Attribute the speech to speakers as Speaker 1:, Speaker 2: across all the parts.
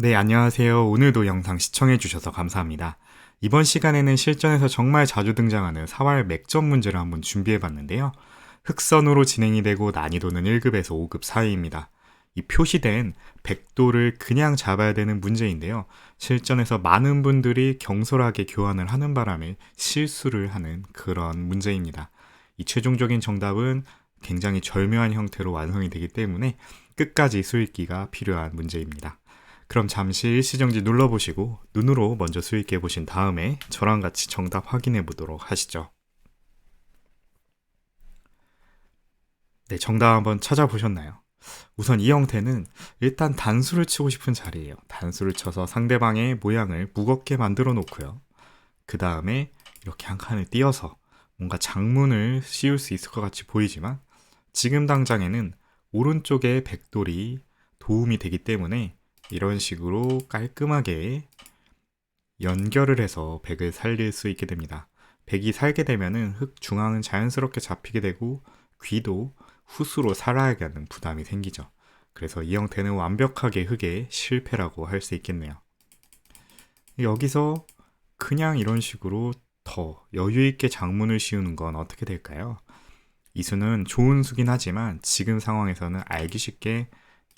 Speaker 1: 네, 안녕하세요. 오늘도 영상 시청해주셔서 감사합니다. 이번 시간에는 실전에서 정말 자주 등장하는 사활 맥점 문제를 한번 준비해봤는데요. 흑선으로 진행이 되고 난이도는 1급에서 5급 사이입니다. 이 표시된 100도를 그냥 잡아야 되는 문제인데요. 실전에서 많은 분들이 경솔하게 교환을 하는 바람에 실수를 하는 그런 문제입니다. 이 최종적인 정답은 굉장히 절묘한 형태로 완성이 되기 때문에 끝까지 수익기가 필요한 문제입니다. 그럼 잠시 일시정지 눌러보시고 눈으로 먼저 수익해 보신 다음에 저랑 같이 정답 확인해 보도록 하시죠. 네, 정답 한번 찾아보셨나요? 우선 이 형태는 일단 단수를 치고 싶은 자리예요. 단수를 쳐서 상대방의 모양을 무겁게 만들어 놓고요. 그 다음에 이렇게 한 칸을 띄어서 뭔가 장문을 씌울 수 있을 것 같이 보이지만 지금 당장에는 오른쪽에 백돌이 도움이 되기 때문에 이런 식으로 깔끔하게 연결을 해서 백을 살릴 수 있게 됩니다. 백이 살게 되면은 흙 중앙은 자연스럽게 잡히게 되고 귀도 후수로 살아야 하는 부담이 생기죠. 그래서 이 형태는 완벽하게 흙의 실패라고 할 수 있겠네요. 여기서 그냥 이런 식으로 더 여유 있게 장문을 씌우는 건 어떻게 될까요? 이 수는 좋은 수긴 하지만 지금 상황에서는 알기 쉽게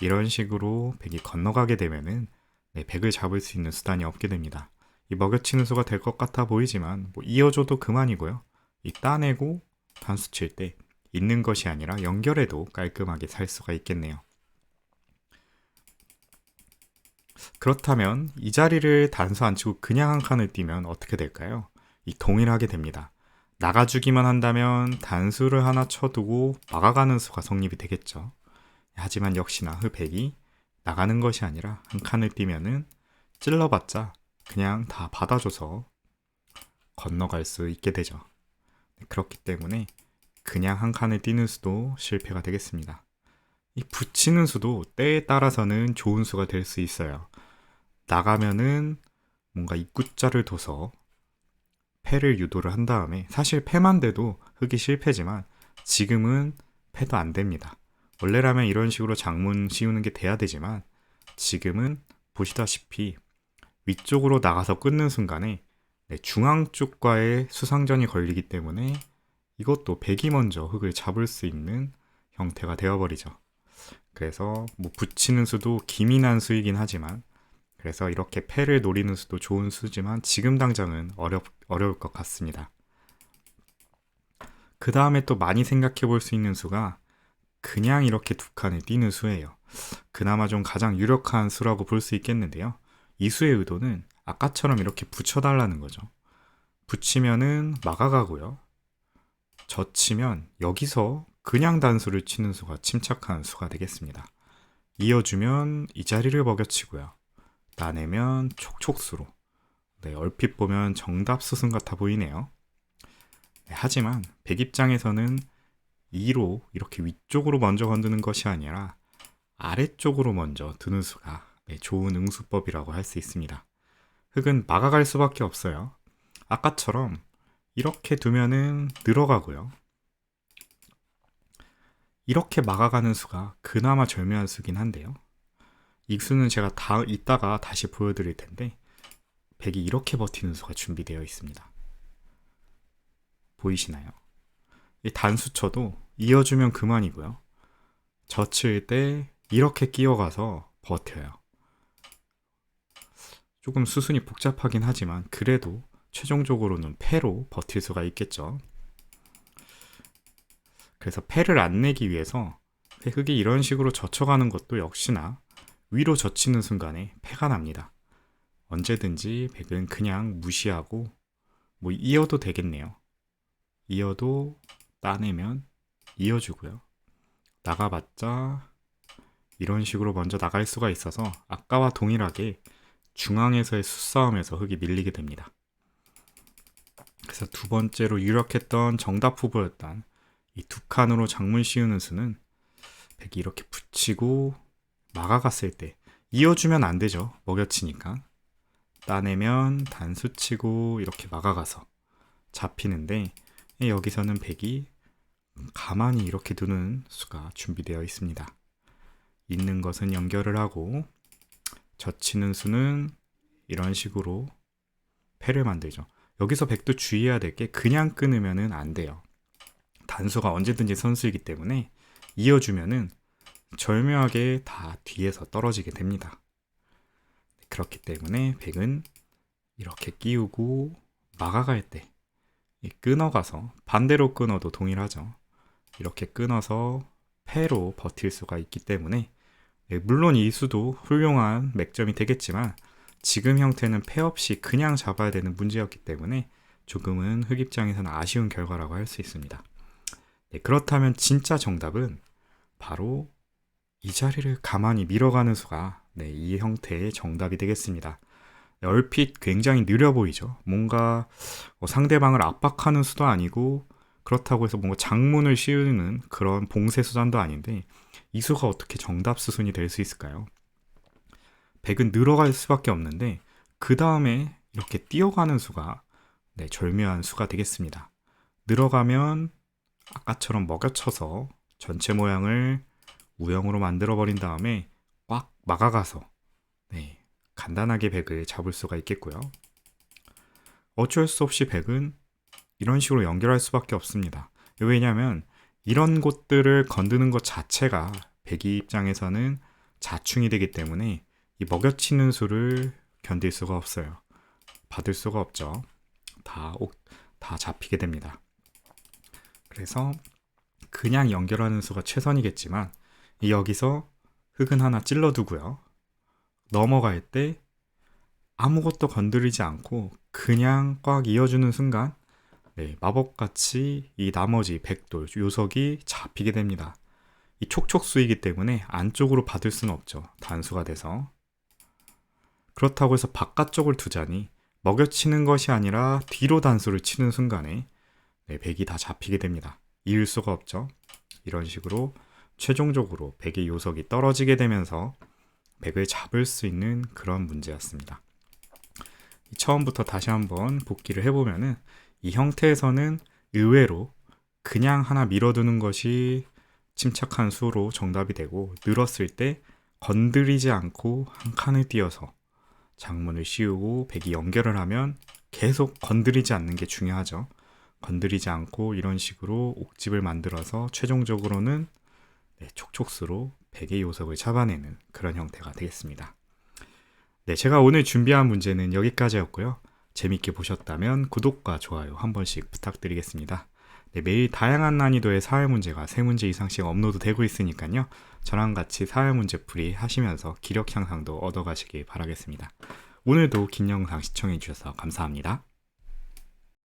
Speaker 1: 이런 식으로 백이 건너가게 되면은 네, 백을 잡을 수 있는 수단이 없게 됩니다. 이 먹여치는 수가 될 것 같아 보이지만 뭐 이어줘도 그만이고요. 이 따내고 단수 칠 때 있는 것이 아니라 연결해도 깔끔하게 살 수가 있겠네요. 그렇다면 이 자리를 단수 안 치고 그냥 한 칸을 띄면 어떻게 될까요? 이 동일하게 됩니다. 나가주기만 한다면 단수를 하나 쳐두고 막아가는 수가 성립이 되겠죠. 하지만 역시나 흡백이 나가는 것이 아니라 한 칸을 띄면은 찔러봤자 그냥 다 받아줘서 건너갈 수 있게 되죠. 네, 그렇기 때문에 그냥 한 칸을 띄는 수도 실패가 되겠습니다. 이 붙이는 수도 때에 따라서는 좋은 수가 될 수 있어요. 나가면은 뭔가 입구자를 둬서 패를 유도를 한 다음에 사실 패만 돼도 흙이 실패지만 지금은 패도 안 됩니다. 원래라면 이런 식으로 장문 씌우는 게 돼야 되지만 지금은 보시다시피 위쪽으로 나가서 끊는 순간에 네, 중앙 쪽과의 수상전이 걸리기 때문에 이것도 백이 먼저 흙을 잡을 수 있는 형태가 되어버리죠. 그래서 뭐 붙이는 수도 기민한 수이긴 하지만 그래서 이렇게 패를 노리는 수도 좋은 수지만 지금 당장은 어렵, 어려울 것 같습니다. 그 다음에 또 많이 생각해 볼 수 있는 수가 그냥 이렇게 두 칸을 띄는 수예요. 그나마 좀 가장 유력한 수라고 볼 수 있겠는데요. 이 수의 의도는 아까처럼 이렇게 붙여달라는 거죠. 붙이면은 막아가고요. 젖히면 여기서 그냥 단수를 치는 수가 침착한 수가 되겠습니다. 이어주면 이 자리를 먹여치고요. 나내면 촉촉수로. 네, 얼핏 보면 정답 수순 같아 보이네요. 네, 하지만 백 입장에서는 2로 이렇게 위쪽으로 먼저 건드는 것이 아니라 아래쪽으로 먼저 드는 수가 네, 좋은 응수법이라고 할 수 있습니다. 흙은 막아갈 수밖에 없어요. 아까처럼 이렇게 두면은 늘어가고요. 이렇게 막아가는 수가 그나마 절묘한 수긴 한데요. 이 수는 제가 다 이따가 다시 보여드릴 텐데 백이 이렇게 버티는 수가 준비되어 있습니다. 보이시나요? 이 단수쳐도 이어주면 그만이고요. 젖힐 때 이렇게 끼어가서 버텨요. 조금 수순이 복잡하긴 하지만 그래도 최종적으로는 패로 버틸 수가 있겠죠. 그래서 패를 안 내기 위해서 흙이 이런 식으로 젖혀가는 것도 역시나 위로 젖히는 순간에 패가 납니다. 언제든지 백은 그냥 무시하고 뭐 이어도 되겠네요. 이어도 따내면 이어주고요. 나가봤자 이런 식으로 먼저 나갈 수가 있어서 아까와 동일하게 중앙에서의 수싸움에서 흙이 밀리게 됩니다. 그래서 두 번째로 유력했던 정답 후보였던 이 두 칸으로 장문 씌우는 수는 백이 이렇게 붙이고 막아갔을 때 이어주면 안 되죠. 먹여치니까. 따내면 단수 치고 이렇게 막아가서 잡히는데 여기서는 백이 가만히 이렇게 두는 수가 준비되어 있습니다. 있는 것은 연결을 하고 젖히는 수는 이런 식으로 패를 만들죠. 여기서 백도 주의해야 될 게 그냥 끊으면은 안 돼요. 단수가 언제든지 선수이기 때문에 이어주면은 절묘하게 다 뒤에서 떨어지게 됩니다. 그렇기 때문에 백은 이렇게 끼우고 막아갈 때 끊어가서 반대로 끊어도 동일하죠. 이렇게 끊어서 패로 버틸 수가 있기 때문에 예, 물론 이 수도 훌륭한 맥점이 되겠지만 지금 형태는 패 없이 그냥 잡아야 되는 문제였기 때문에 조금은 흑 입장에서는 아쉬운 결과라고 할 수 있습니다. 네, 그렇다면 진짜 정답은 바로 이 자리를 가만히 밀어가는 수가 네, 이 형태의 정답이 되겠습니다. 네, 얼핏 굉장히 느려 보이죠. 뭔가 뭐 상대방을 압박하는 수도 아니고 그렇다고 해서 뭔가 장문을 씌우는 그런 봉쇄 수단도 아닌데 이 수가 어떻게 정답 수순이 될 수 있을까요? 백은 늘어갈 수밖에 없는데 그 다음에 이렇게 뛰어가는 수가 네, 절묘한 수가 되겠습니다. 늘어가면 아까처럼 먹여쳐서 전체 모양을 우영으로 만들어 버린 다음에 꽉 막아가서 네, 간단하게 백을 잡을 수가 있겠고요. 어쩔 수 없이 백은 이런 식으로 연결할 수밖에 없습니다. 왜냐하면 이런 곳들을 건드는 것 자체가 백이 입장에서는 자충이 되기 때문에 이 먹여치는 수를 견딜 수가 없어요. 받을 수가 없죠. 다, 다 잡히게 됩니다. 그래서 그냥 연결하는 수가 최선이겠지만 여기서 흙은 하나 찔러두고요. 넘어갈 때 아무것도 건드리지 않고 그냥 꽉 이어주는 순간 네, 마법같이 이 나머지 백돌 요석이 잡히게 됩니다. 이 촉촉수이기 때문에 안쪽으로 받을 수는 없죠. 단수가 돼서. 그렇다고 해서 바깥쪽을 두자니 먹여치는 것이 아니라 뒤로 단수를 치는 순간에 네, 백이 다 잡히게 됩니다. 이을 수가 없죠. 이런 식으로 최종적으로 백의 요석이 떨어지게 되면서 백을 잡을 수 있는 그런 문제였습니다. 처음부터 다시 한번 복기를 해보면은 이 형태에서는 의외로 그냥 하나 밀어두는 것이 침착한 수로 정답이 되고 늘었을 때 건드리지 않고 한 칸을 띄어서 장문을 씌우고 백이 연결을 하면 계속 건드리지 않는 게 중요하죠. 건드리지 않고 이런 식으로 옥집을 만들어서 최종적으로는 네, 촉촉수로 백의 요석을 잡아내는 그런 형태가 되겠습니다. 네, 제가 오늘 준비한 문제는 여기까지였고요. 재밌게 보셨다면 구독과 좋아요 한 번씩 부탁드리겠습니다. 네, 매일 다양한 난이도의 사회 문제가 3문제 이상씩 업로드 되고 있으니까요. 저랑 같이 사회 문제 풀이 하시면서 기력 향상도 얻어가시길 바라겠습니다. 오늘도 긴 영상 시청해주셔서 감사합니다.